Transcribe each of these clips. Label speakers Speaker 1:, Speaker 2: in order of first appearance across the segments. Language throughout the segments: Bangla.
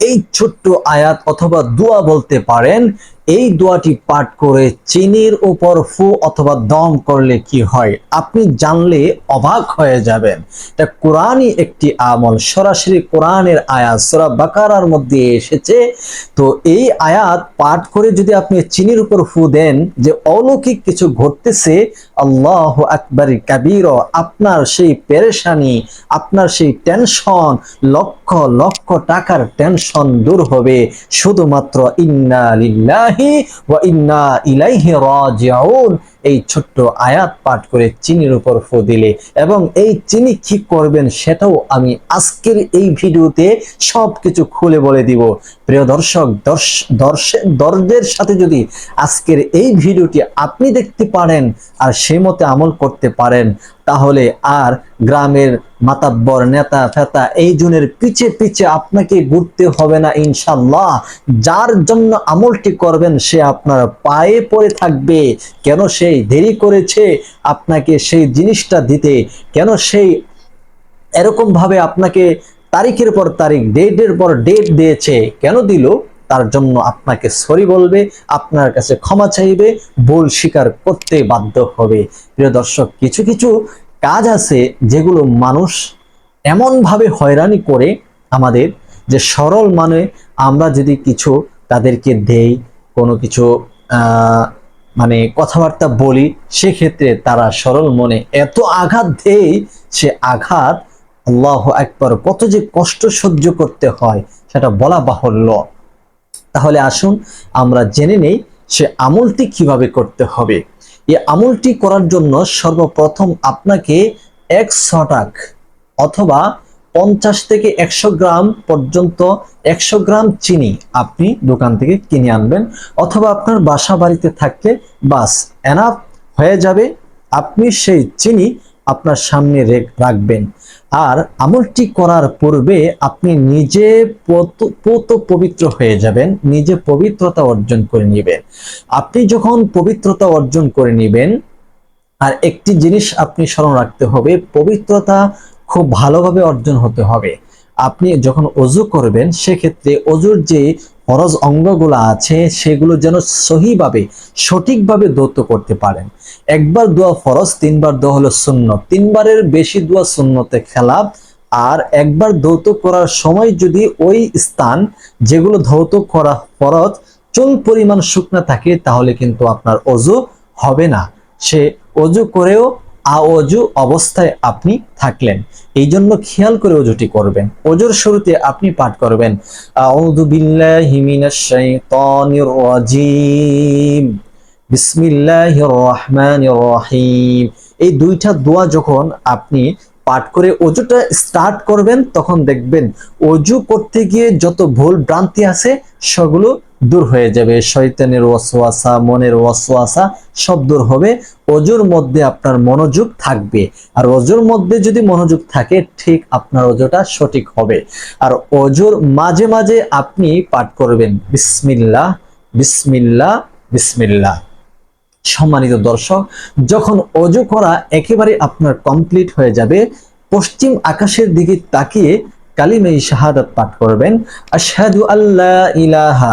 Speaker 1: এই ছোট্ট আয়াত অথবা দোয়া বলতে পারেন, এই দোয়াটি পাঠ করে চিনির উপর ফু অথবা দম করলে কি হয়? আপনি জানলে অবাক হয়ে যাবেন। এটা কোরআনই একটি আমল। সরাসরি কোরআনের আয়াত, সূরা বাকারার মধ্যে এসেছে। তো এই আয়াত পাঠ করে যদি আপনি চিনির উপর ফু দেন যে অলৌকিক কিছু ঘটতেছে, আল্লাহ আকবর কাবির, আপনার সেই পেরেশানি, আপনার সেই টেনশন, লক্ষ লক্ষ টাকার টেনশন দূর হবে। শুধুমাত্র ইন্না লিল্লাহি ওয়া ইন্না ইলাইহি রাজিউন। এই ছোট্ট আয়াত পাঠ করে চিনির উপর ফু দিলে এবং এই চিনি কি করবেন সেটাও আমি আজকের এই ভিডিওতে সব কিছু খুলে বলে দিব। প্রিয় দর্শক, দর্শ দর্শক দর্জের সাথে যদি আজকের এই ভিডিওটি আপনি দেখতে পারেন আর সেই মতে আমল করতে পারেন, তাহলে আর গ্রামের মাতাব্বর নেতা ফেতা এই জনের পিছে পিছে আপনাকে ঘুরতে হবে না ইনশাল্লাহ যার জন্য আমলটি করবেন সে আপনার পায়ে পড়ে থাকবে। কেন সেই দেরি করেছে আপনাকে সেই জিনিসটা দিতে। কেন সেই এরকম ভাবে আপনাকে তারিখের পর তারিখ, ডেটের পর ডেট দিয়েছে, কেন দিল? তার জন্য আপনাকে সরি বলবে, আপনার কাছে ক্ষমা চাইবে, ভুল স্বীকার করতে বাধ্য হবে। প্রিয় দর্শক, কিছু কিছু কাজ আছে যেগুলো মানুষ এমনভাবে হয়রানি করে আমাদের যে সরল মানে আমরা যদি কিছু তাদেরকে দেই, কোনো কিছু মানে কথাবার্তা বলি, সেক্ষেত্রে তারা সরল মনে এত আঘাত দেয়, সে আঘাত আল্লাহ একবার কত যে কষ্ট সহ্য করতে হয়, সেটা বলা বাহুল্য। তাহলে আসুন আমরা জেনে নেই সে আমলটি কীভাবে করতে হবে। এই আমলটি করার জন্য সর্বপ্রথম আপনাকে এক শটাক অথবা পঞ্চাশ থেকে একশো গ্রাম পর্যন্ত একশো গ্রাম চিনি আপনি দোকান থেকে কিনে আনবেন, অথবা আপনার বাসা বাড়িতে থাকলে বাস এনাফ হয়ে যাবে, আপনি সেই চিনি আপনার সামনে রেখ- রাখবেন। আর আমলটি করার পূর্বে আপনি নিজে পত পবিত্র হয়ে যাবেন, নিজে পবিত্রতা অর্জন করে নেবেন। আপনি যখন পবিত্রতা অর্জন করে নেবেন, আর একটি জিনিস আপনি স্মরণ রাখতে হবে, পবিত্রতা খুব ভালোভাবে অর্জন হতে হবে। আপনি যখন অজু করবেন, সেক্ষেত্রে অজুর যে ফরজ অঙ্গগুলো আছে, সেগুলো যেন সহিভাবে, সঠিকভাবে দৌত করতে পারেন। একবার দোয়া ফরজ, তিনবার দোয়া হলো শূন্য তিনবারের বেশি দোয়া শূন্যতে খেলাপ আর একবার ধৌত করার সময় যদি ওই স্থান যেগুলো ধৌত করা ফরজ, চুল পরিমাণ শুকনা থাকে, তাহলে কিন্তু আপনার অজু হবে না। সে অজু করেও আওজু অবস্থায় আপনি থাকলেন। এই জন্য খেয়াল করে অজুটি করবেন। অজুর শুরুতে আপনি পাঠ করবেন, আউযু বিল্লাহি মিনাশ শাইতানির রাজিম, বিসমিল্লাহির রহমানির রহিম। এই দুইটা দোয়া যখন আপনি পাঠ করে অজুটা স্টার্ট করবেন, তখন দেখবেন অজু করতে গিয়ে যত ভুল ভ্রান্তি আছে, সেগুলো দূর হয়ে যাবে। শয়তানের ওয়াসওয়াসা, মনের ওয়াসওয়াসা সব দূর হবে। অজুর মধ্যে আপনার মনোযোগ থাকবে। আর অজুর মধ্যে যদি মনোযোগ থাকে, ঠিক আপনার অজুটা সঠিক হবে। আর অজুর মাঝে মাঝে আপনি পাঠ করবেন, বিসমিল্লাহ বিসমিল্লাহ বিসমিল্লাহ। সম্মানিত দর্শক, যখন অজু করা একেবারে আপনার কমপ্লিট হয়ে যাবে, পশ্চিম আকাশের দিকে তাকিয়ে কালিমে শাহাদাত পাঠ করবেন, আশহাদু আল্লাহ ইলাহা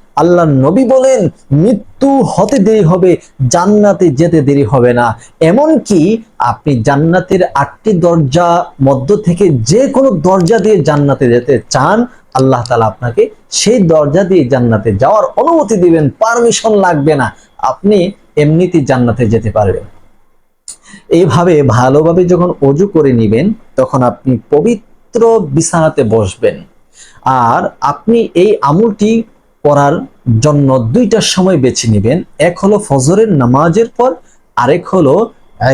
Speaker 1: আল্লাহ নবী বলেন, মৃত্যু হতে দেরি হবে, জান্নাতে যেতে দেরি হবে না। এমন কি আপনি জান্নাতের আটটি দরজা মধ্য থেকে যে কোনো দরজা দিয়ে জান্নাতে যেতে চান, আল্লাহ তালা আপনাকে সেই দরজা দিয়ে জান্নাতে যাওয়ার অনুমতি দিবেন, পারমিশন লাগবে না। আপনি এমনিতে জান্নাতে যেতে পারবেন। এইভাবে ভালোভাবে যখন অজু করে নিবেন, তখন আপনি পবিত্র বিছানাতে বসবেন। আর আপনি এই আমলটি করার জন্য দুইটা সময় বেছে নেবেন। এক হলো ফজরের নামাজের পর, আরেক হলো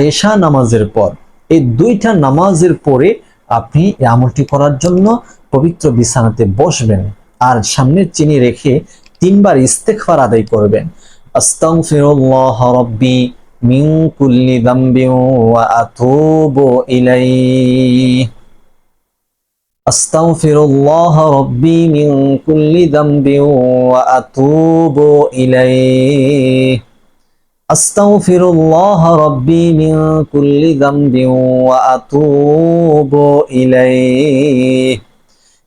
Speaker 1: এশা নামাজের পর। এই দুইটা নামাজের পরে আপনি আমলটি করার জন্য পবিত্র বিছানাতে বসবেন আর সামনের চিনি রেখে তিনবার ইস্তেগফার আদায় করবেন। আস্তাগফিরুল্লাহ কুল্লি যামবিন ওয়া আতুবু আস্তাগফিরুল্লাহ রাব্বি মিন কুল্লি যামবিন ওয়া আতুবু ইলাইহি। আস্তাগফিরুল্লাহ রাব্বি মিন কুল্লি যামবিন ওয়া আতুবু ইলাইহি।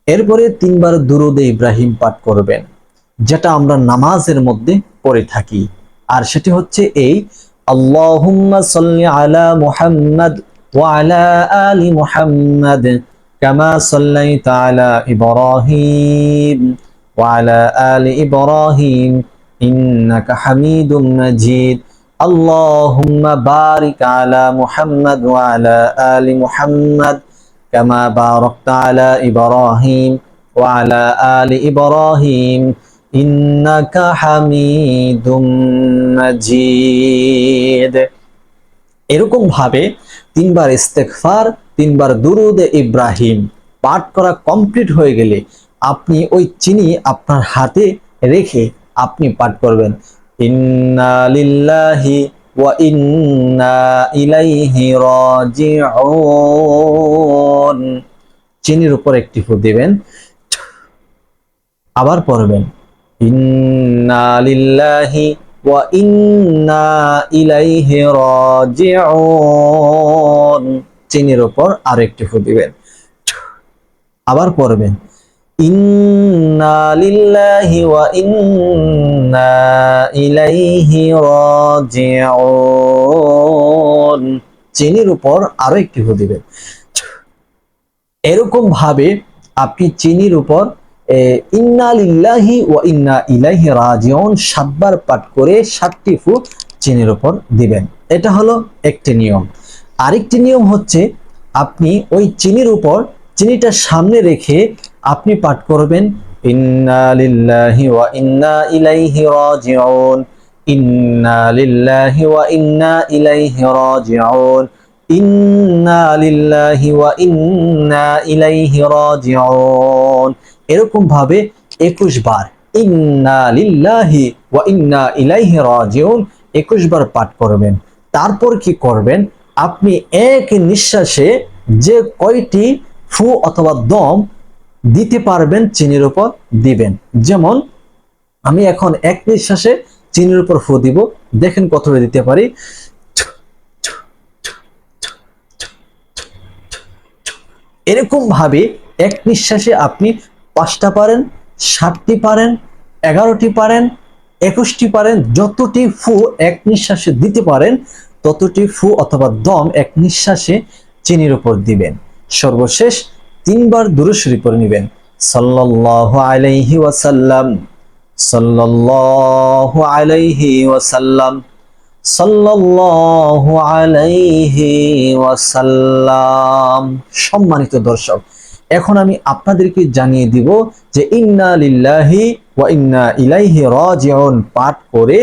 Speaker 1: এরপরে তিনবার দুরুদে ইব্রাহিম পাঠ করবেন, যেটা আমরা নামাজের মধ্যে পড়ে থাকি। আর সেটি হচ্ছে এই, আল্লাহুম্মা সাল্লি আলা মুহাম্মাদ ওয়া আলা আলি মুহাম্মাদ। কামা সাল্লাইতা আলা ইব্রাহিম ওয়া আলা আলি ইব্রাহিম ইন্নাকা হামিদুম মাজিদ আল্লাহুম্মা বারিক আলা মুহাম্মাদ ওয়া আলা আলি মুহাম্মাদ كما باركت على إبراهيم وعلى آل إبراهيم إنك حميد مجيد এরকম ভাবে তিনবার ইস্তেগফার তিনবার দুরুদ ইব্রাহিম। পাঠ করা কমপ্লিট হয়ে গেলে আপনি ওই চিনি আপনার হাতে রেখে আপনি পাঠ করবেন। ইন্না লিল্লাহি ওয়া ইন্না ইলাইহি রাজিউন। চিনির উপর একটি ফু দিবেন, আবার পড়বেন। ইন্না লিল্লাহি ওয়া ইন্না ইলাইহি রাজিউন। চিনির উপর আর একটি ফু দিবেন। আবার পড়বেন চিনির উপর আরও একটি ফু দিবেন। এরকম ভাবে আপনি চিনির উপর ইন্না লিল্লাহি ওয়া ইন্না ইলাইহি রাজিউন সাতবার পাঠ করে সাতটি ফু চিনির উপর দিবেন। এটা হলো একটি নিয়ম। আরেকটি নিয়ম হচ্ছে আপনি ওই চিনির উপর চিনিটা সামনে রেখে আপনি পাঠ করবেন, ইন্না লিল্লাহি ওয়া ইন্না ইন্না লিল্লাহি ওয়া ইন্না ইন্না ওয়া ইন্না এরকম ভাবে 21 বার, ইন্না লিল্লাহি ওয়া ইন্না ইলাইহি রাজিউন 21 বার পাঠ করবেন। তারপর কি করবেন? আপনি এক নিঃশ্বাসে যে কয়টি ফু অথবা দম দিতে পারবেন চিনির উপর দিবেন। যেমন, আমি এখন এক নিঃশ্বাসে চিনির উপর ফু দিব। দেখেন কতটা দিতে পারি। এরকম ভাবে এক নিঃশ্বাসে আপনি পাঁচটা পারেন, সাতটি পারেন, এগারোটি পারেন, একুশটি পারেন, যতটি ফু এক নিঃশ্বাসে দিতে পারেন ততটি ফু অথবা দম এক নিঃশ্বাসে চিনির উপর দিবেন। সর্বশেষ তিনবার দুরুশরী করে নেবেন। সাল্লাল্লাহু আলাইহি ওয়াসাল্লাম, সাল্লাল্লাহু আলাইহি ওয়াসাল্লাম, সাল্লাল্লাহু আলাইহি ওয়াসাল্লাম। সম্মানিত দর্শক, এখন আমি আপনাদেরকে জানিয়ে দিব যে ইন্না লিল্লাহি ওয়া ইন্না ইলাইহি রাজিউন। পাঠ করে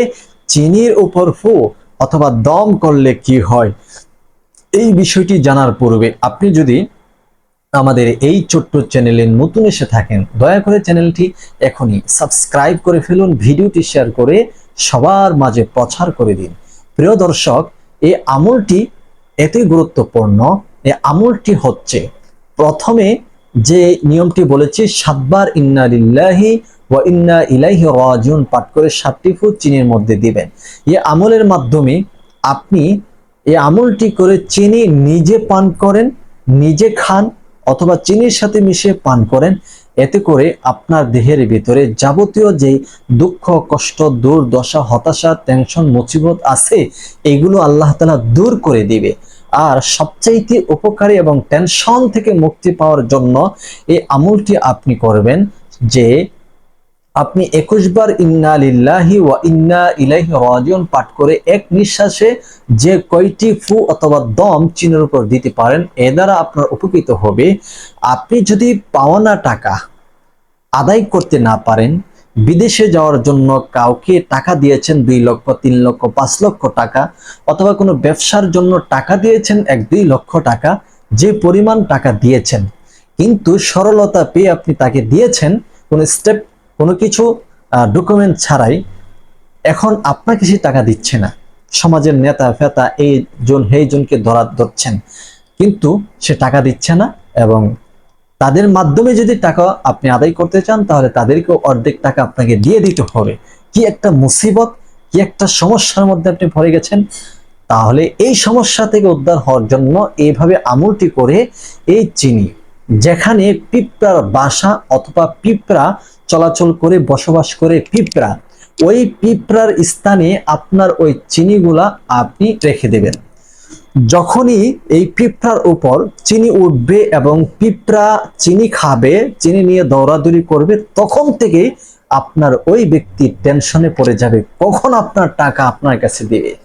Speaker 1: চিনির উপর ফু অথবা দম করলে কি হয়? এই বিষয়টি জানার পূর্বে আপনি যদি আমাদের এই ছোট্ট চ্যানেলে নতুন এসে থাকেন, দয়া করে চ্যানেলটি এখনই সাবস্ক্রাইব করে ফেলুন, ভিডিওটি শেয়ার করে সবার মাঝে প্রচার করে দিন। প্রিয় দর্শক, এই আমলটি এতই গুরুত্বপূর্ণ, এই আমলটি হচ্ছে প্রথমে যে নিয়মটি বলেছি, সাতবার ইন্না লিল্লাহি ওয়া ইন্না ইলাইহি রাজিউন, পাঠ করে সাতটি ফুট চিনির মধ্যে দিবেন। এই আমলের মাধ্যমে আপনি এই আমলটি করে চিনি নিজে পান করেন, নিজে খান অথবা চিনির সাথে মিশিয়ে পান করেন, এতে করে আপনার দেহের ভিতরে যাবতীয় যে দুঃখ, কষ্ট, দুর্দশা, হতাশা, টেনশন, মুসিবত আছে, এগুলো আল্লাহ তালা দূর করে দিবে। আর সবচাইতে উপকারী এবং টেনশন থেকে মুক্তি পাওয়ার জন্য এই আমলটি আপনি করবেন যে আপনি একুশ বার ইন্না লিল্লাহি ওয়া ইন্না ইলাইহি রাজিউন পাঠ করে এক নিঃশ্বাসে যে কয়টি ফু অথবা দম চিনের উপর দিতে পারেন, এ দ্বারা আপনার উপকৃত হবে। আপনি যদি পাওনা টাকা আদায় করতে না পারেন বিদেশে যাওয়ার জন্য কাউকে টাকা দিয়েছেন দুই লক্ষ, তিন লক্ষ, পাঁচ লক্ষ টাকা অথবা কোনো ব্যবসার জন্য টাকা দিয়েছেন এক দুই লক্ষ টাকা, যে পরিমাণ টাকা দিয়েছেন। কিন্তু সরলতা পেয়ে আপনি তাকে দিয়েছেন কোনো স্টেপ, কোনো কিছু ডকুমেন্ট ছাড়াই। এখন আপনাকে সে টাকা দিচ্ছে না। সমাজের নেতা, ফেতা, এই জন, সেই জনকে ধরা ধরছেন। কিন্তু সে টাকা দিচ্ছে না এবং তাদের মাধ্যমে যদি টাকা আপনি আদায় করতে চান, তাহলে তাদেরকে অর্ধেক টাকা আপনাকে দিয়ে দিতে হবে। কি একটা মুসিবত, কি একটা সমস্যার মধ্যে আপনি ভরে গেছেন? তাহলে এই সমস্যা থেকে উদ্ধার হওয়ার জন্য এইভাবে আমলটি করে এই চিনি, যেখানে পিঁপড়ার বাসা অথবা পিঁপড়া চলাচল করে, বসবাস করে পিঁপড়া, ওই পিঁপড়ার স্থানে আপনার ওই চিনিগুলা আপনি রেখে দেবেন। যখনই এই পিঁপড়ার উপর চিনি উঠবে এবং পিঁপড়া চিনি খাবে, চিনি নিয়ে দৌড়াদৌড়ি করবে, তখন থেকে আপনার ওই ব্যক্তি টেনশনে পড়ে যাবে। কখন আপনার টাকা আপনার কাছে দিবে?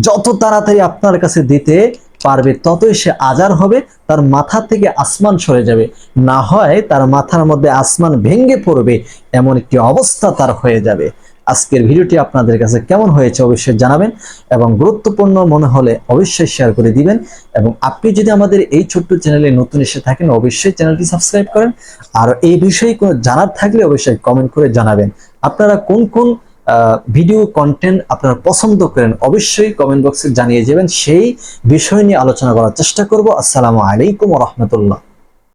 Speaker 1: যত তাড়াতাড়ি আপনার কাছে দিতে পারবে, ততই সে আজার হবে, তার মাথা থেকে আসমান সরে যাবে। না হয় তার মাথার মধ্যে আসমান ভেঙে পড়বে, এমন একটি অবস্থা তার হয়ে যাবে। আজকের ভিডিওটি আপনাদের কাছে কেমন হয়েছে অবশ্যই জানাবেন এবং গুরুত্বপূর্ণ মনে হলে অবশ্যই শেয়ার করে দিবেন এবং আপনি যদি আমাদের এই ছোট্ট চ্যানেলে নতুন এসে থাকেন, অবশ্যই চ্যানেলটি সাবস্ক্রাইব করেন। আর এই বিষয়ে কোনো জানার থাকলে অবশ্যই কমেন্ট করে জানাবেন। আপনারা কোন কোন ভিডিও কন্টেন্ট আপনারা পছন্দ করেন অবশ্যই কমেন্ট বক্সে জানিয়ে যাবেন। সেই বিষয় নিয়ে আলোচনা করার চেষ্টা করব। আসসালামু আলাইকুম রহমতুল্লাহ।